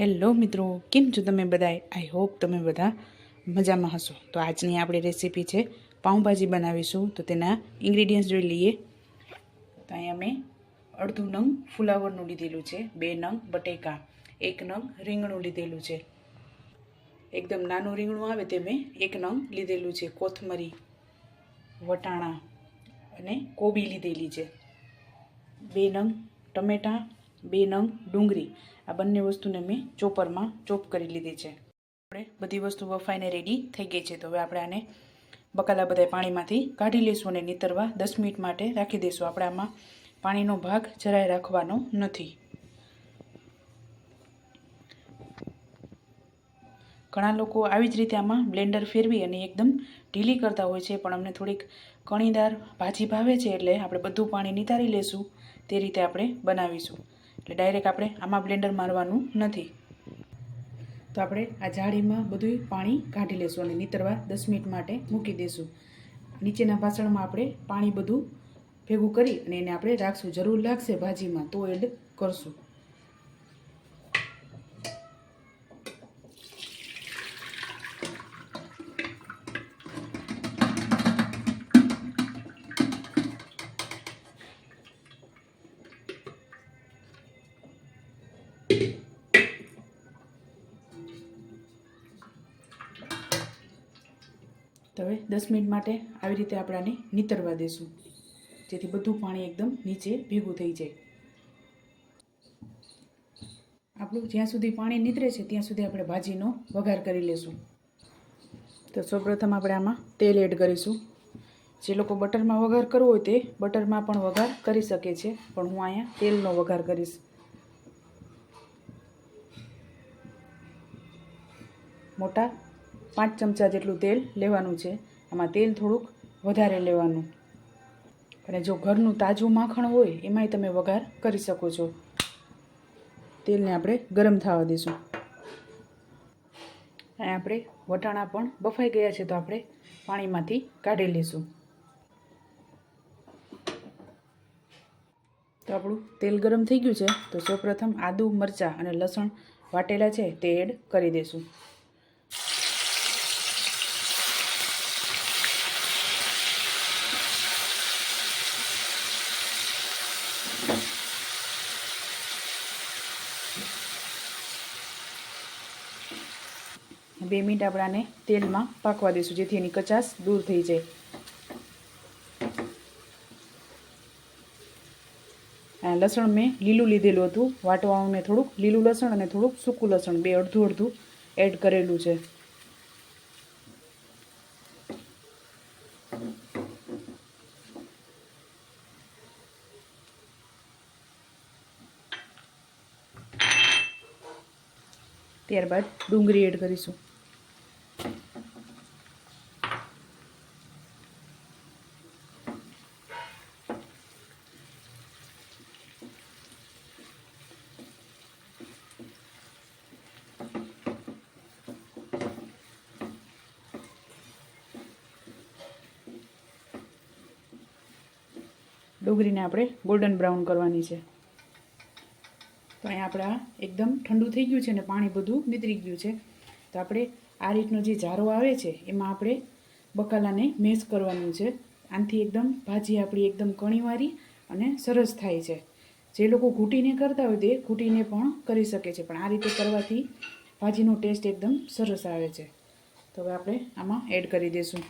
Hello મિત્રો, કેમ છો તમે બધાએ આઈ હોપ તમે બધા મજામાં હશો. તો આજની આપણી રેસીપી છે પાઉંભાજી બનાવીશું. તો તેના ઇન્ગ્રીડિયન્ટ્સ જોઈ લઈએ. તો અહીંયા મેં અડધું નંગ ફુલાવરનું લીધેલું છે, બે નંગ બટેકા, એક નંગ રીંગણું લીધેલું છે. એકદમ નાનું રીંગણું આવે તે મેં એક નંગ લીધેલું છે, કોથમરી, વટાણા અને કોબી લીધેલી છે. બે નંગ ટમેટાં બે નંગ ડુંગળી. આ બંને વસ્તુને મેં ચોપરમાં ચોપ કરી લીધી છે. આપણે બધી વસ્તુ બફાઈને રેડી થઈ ગઈ છે. તો હવે આપણે આને બકાલા બધા પાણીમાંથી કાઢી લઈશું અને નીતરવા દસ મિનિટ માટે રાખી દઈશું. આપણે આમાં પાણીનો ભાગ જરાય રાખવાનો નથી. ઘણા લોકો આવી જ રીતે આમાં બ્લેન્ડર ફેરવી અને એકદમ ઢીલી કરતા હોય છે, પણ અમને થોડીક કણીદાર ભાજી ભાવે છે એટલે આપણે બધું પાણી નિતારી લેશું તે રીતે આપણે બનાવીશું. એટલે ડાયરેક્ટ આપણે આમાં બ્લેન્ડર મારવાનું નથી. તો આપણે આ જાળીમાં બધું પાણી કાઢી લેશું અને નીતરવા દસ મિનિટ માટે મૂકી દઈશું નીચેના વાસણમાં આપણે પાણી બધું ભેગું કરી અને એને આપણે રાખશું. જરૂર લાગશે ભાજીમાં તો એડ કરશું. તો હવે દસ મિનિટ માટે આવી રીતે આપણે આને નીતરવા દેશું. જેથી બધું પાણી એકદમ નીચે ભેગું થઈ જાય. આપણું જ્યાં સુધી પાણી નીતરે છે, ત્યાં સુધી આપણે ભાજીનો વઘાર કરી લેશું. તો સૌપ્રથમ આપણે આમાં તેલ એડ કરીશું. જે લોકો બટરમાં વઘાર કરવો હોય તે બટરમાં પણ વઘાર કરી શકે છે, પણ હું અહીંયા તેલનો વઘાર કરીશ. મોટા પાંચ ચમચા જેટલું તેલ લેવાનું છે. આમાં તેલ થોડુંક વધારે લેવાનું. અને જો ઘરનું તાજું માખણ હોય, એમાંય તમે વઘાર કરી શકો છો. તેલને આપણે ગરમ થવા દઈશું અને આપણે વટાણા પણ બફાઈ ગયા છે, તો આપણે પાણીમાંથી કાઢી લઈશું તો આપણું તેલ ગરમ થઈ ગયું છે, તો સૌપ્રથમ આદું, મરચાં અને લસણ વાટેલા છે, તે એડ કરી દઈશું બે મિનિટ આપણે આને તેલમાં પાકવા દઈશું, જેથી એની કચાશ દૂર થઈ જાય. આ લસણ મેં લીલું લીધેલું હતું. વાટવાનું મેં થોડુંક લીલું લસણ અને થોડુંક સૂકું લસણ, બે અડધું અડધું એડ કરેલું છે. ત્યારબાદ ડુંગળી એડ કરીશું. ડુંગળીને આપણે ગોલ્ડન બ્રાઉન કરવાની છે. તો અહીંયા આપણે આ એકદમ ઠંડુ થઈ ગયું છે અને પાણી બધું નીતરી ગયું છે. તો આપણે આ રીતનો જે જારો આવે છે, એમાં આપણે બકાલાને મેશ કરવાનું છે. આનાથી એકદમ ભાજી આપણી એકદમ કણીવારી અને સરસ થાય છે. જે લોકો ઘૂંટીને કરતા હોય તે ઘૂંટીને પણ કરી શકે છે, પણ આ રીતે કરવાથી ભાજીનો ટેસ્ટ એકદમ સરસ આવે છે. તો હવે આપણે આમાં એડ કરી દઈશું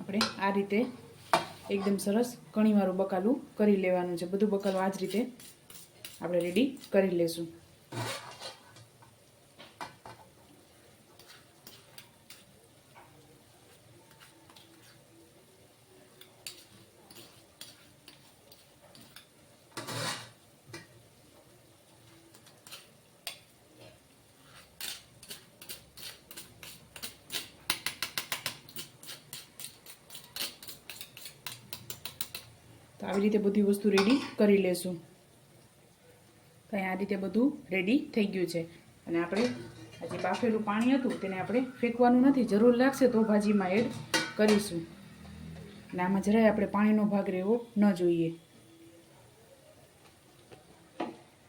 આપણે આ રીતે એકદમ સરસ ઘણીવારું બકાલું કરી લેવાનું છે. બધું બકાલું આ જ રીતે આપણે રેડી કરી લેશું. તો આવી રીતે બધી વસ્તુ રેડી કરી લેશું. તો આ રીતે બધું રેડી થઈ ગયું છે. અને આપણે આ જે બાફેલું પાણી હતું તેને આપણે ફેંકવાનું નથી, જરૂર લાગશે તો ભાજીમાં એડ કરીશું. અને આમાં જરાય આપણે પાણીનો ભાગ રહેવો ન જોઈએ.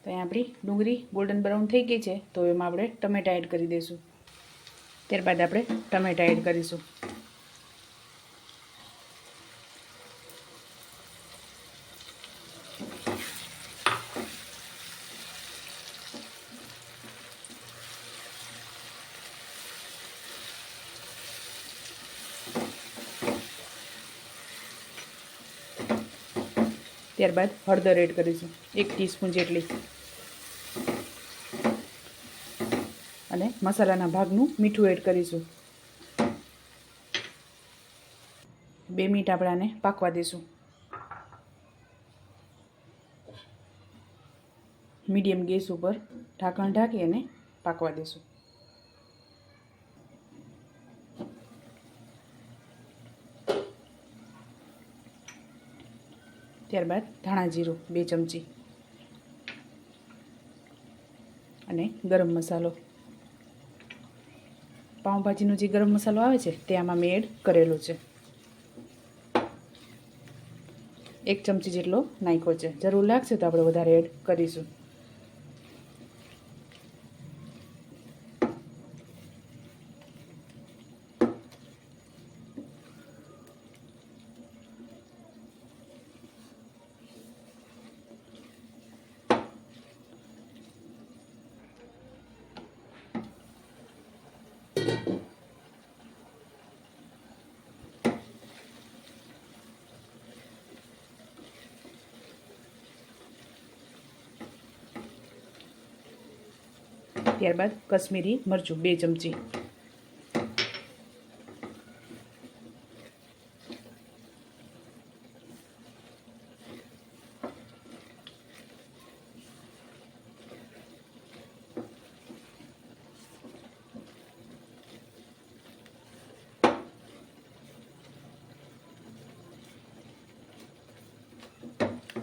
તો અહીંયા આપણી ડુંગળી ગોલ્ડન બ્રાઉન થઈ ગઈ છે, તો એમાં આપણે ટમેટા એડ કરી દઈશું ત્યારબાદ આપણે ટમેટા એડ કરીશું. ત્યારબાદ હળદર એડ કરીશું, એક ટીસ્પૂન જેટલી. અને મસાલાના ભાગનું મીઠું એડ કરીશું. બે મિનિટ આપણે આને પાકવા દઈશું. મીડિયમ ગેસ ઉપર ઢાંકણ ઢાંકી અને પાકવા દઈશું. ત્યારબાદ ધાણા જીરું, બે ચમચી. અને ગરમ મસાલો. પાઉંભાજીનો જે ગરમ મસાલો આવે છે, તે આમાં મેં એડ કરેલો છે. એક ચમચી જેટલો નાખ્યો છે. જરૂર લાગશે તો આપણે વધારે એડ કરીશું. ત્યારબાદ કશ્મીરી મરચું, બે ચમચી.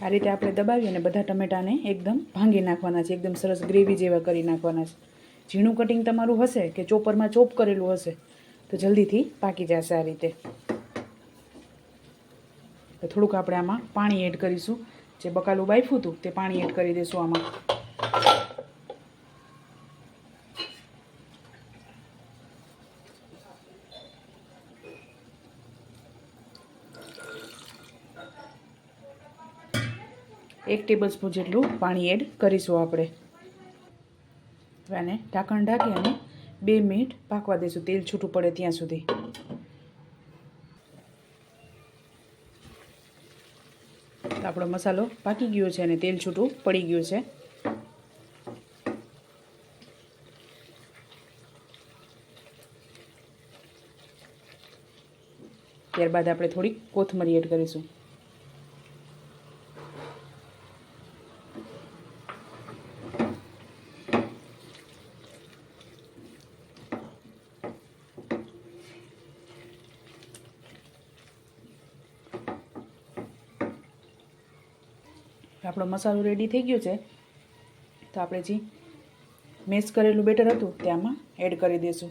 આ રીતે આપણે દબાવી અને બધા ટમેટાને એકદમ ભાંગી નાખવાના છે, એકદમ સરસ ગ્રેવી જેવા કરી નાખવાના છે. ઝીણું કટિંગ તમારું હશે કે ચોપરમાં ચોપ કરેલું હશે, તો જલ્દીથી પાકી જશે આ રીતે. થોડુંક આપણે આમાં પાણી એડ કરીશું. જે બકાલું બાફ્યું હતું, તે પાણી એડ કરી દઈશું આમાં. એક ટેબલ સ્પૂન જેટલું પાણી એડ કરીશું આપણે. હવે આને ઢાંકણ ઢાંકી અને બે મિનિટ પાકવા દઈશું. તેલ છૂટું પડે ત્યાં સુધી. આપણો મસાલો પાકી ગયો છે અને તેલ છૂટું પડી ગયું છે. ત્યારબાદ આપણે થોડીક કોથમરી એડ કરીશું. આપણો મસાલો રેડી થઈ ગયો છે, તો આપણે જે મેશ કરેલું બેટર હતું તે આમાં એડ કરી દઈશું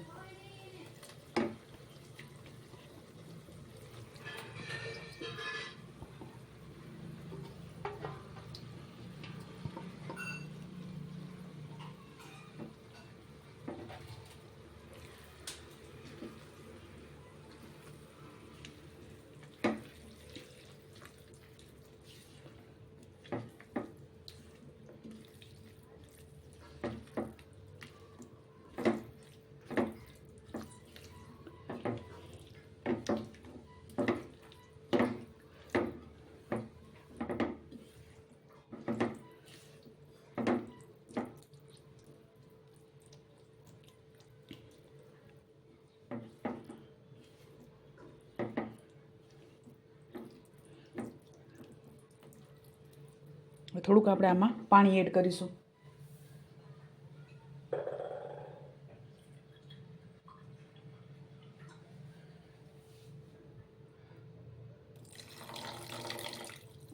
થોડુંક આપણે આમાં પાણી એડ કરીશું.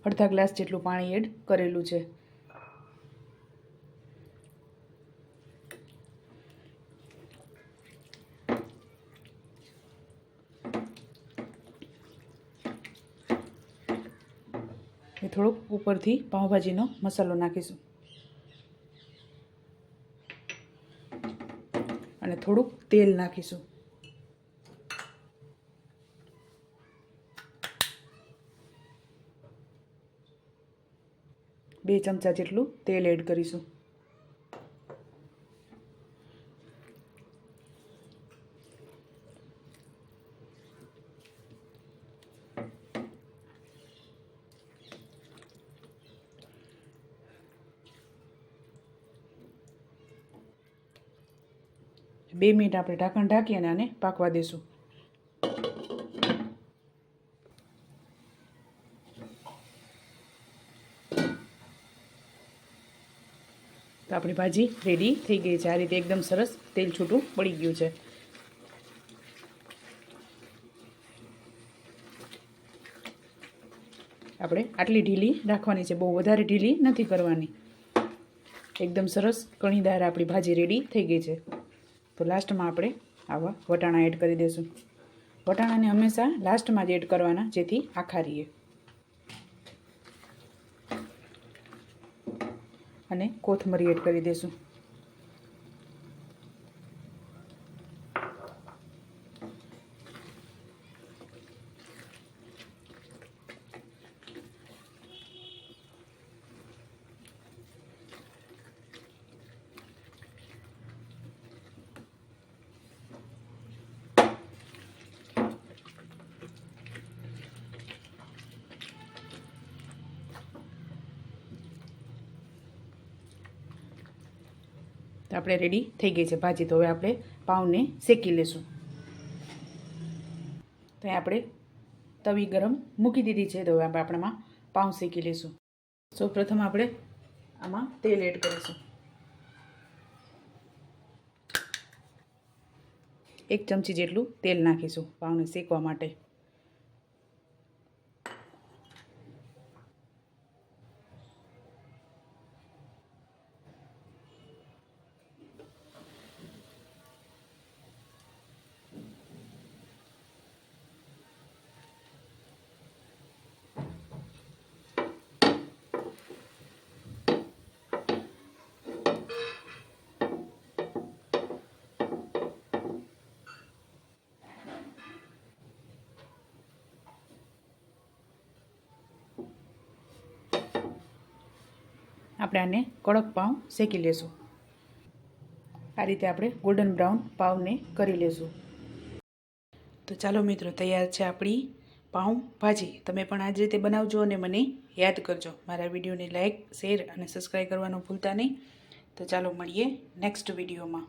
અડધા ગ્લાસ જેટલું પાણી એડ કરેલું છે એ થોડોક ઉપરથી પાઉંભાજીનો મસાલો નાખીશું. અને થોડુંક તેલ નાખીશું. બે ચમચા જેટલું તેલ એડ કરીશું. બે મિનિટ આપણે ઢાંકણ ઢાંકી અને આને પાકવા દેશું. તો આપણી ભાજી રેડી થઈ ગઈ છે. આ રીતે એકદમ સરસ તેલ છૂટું પડી ગયું છે. આપણે આટલી ઢીલી રાખવાની છે. બહુ વધારે ઢીલી નથી કરવાની. એકદમ સરસ કણીદાર આપણી ભાજી રેડી થઈ ગઈ છે. તો લાસ્ટમાં આપણે આવા વટાણા એડ કરી દઈશું. વટાણાને હંમેશા લાસ્ટમાં જ એડ કરવાના, જેથી આખા રહીએ. અને કોથમરી એડ કરી દઈશું. તો આપણે રેડી થઈ ગઈ છે ભાજી. તો હવે આપણે પાઉંને શેકી લેશું. તો આપણે તવી ગરમ મૂકી દીધી છે. તો હવે આપણે આપણામાં પાઉં શેકી લઈશું સૌ પ્રથમ આપણે આમાં તેલ એડ કરીશું. એક ચમચી જેટલું તેલ નાખીશું પાઉંને શેકવા માટે. આપણે આને કડક પાઉં શેકી લેશું. આ રીતે આપણે ગોલ્ડન બ્રાઉન પાઉંને કરી લેશું. તો ચાલો મિત્રો, તૈયાર છે આપણી પાઉં ભાજી. તમે પણ આ જ રીતે બનાવજો અને મને યાદ કરજો. મારા વિડીયોને લાઇક શેર અને સબસ્ક્રાઈબ કરવાનું ભૂલતા નહીં. તો ચાલો મળીએ નેક્સ્ટ વિડીયોમાં.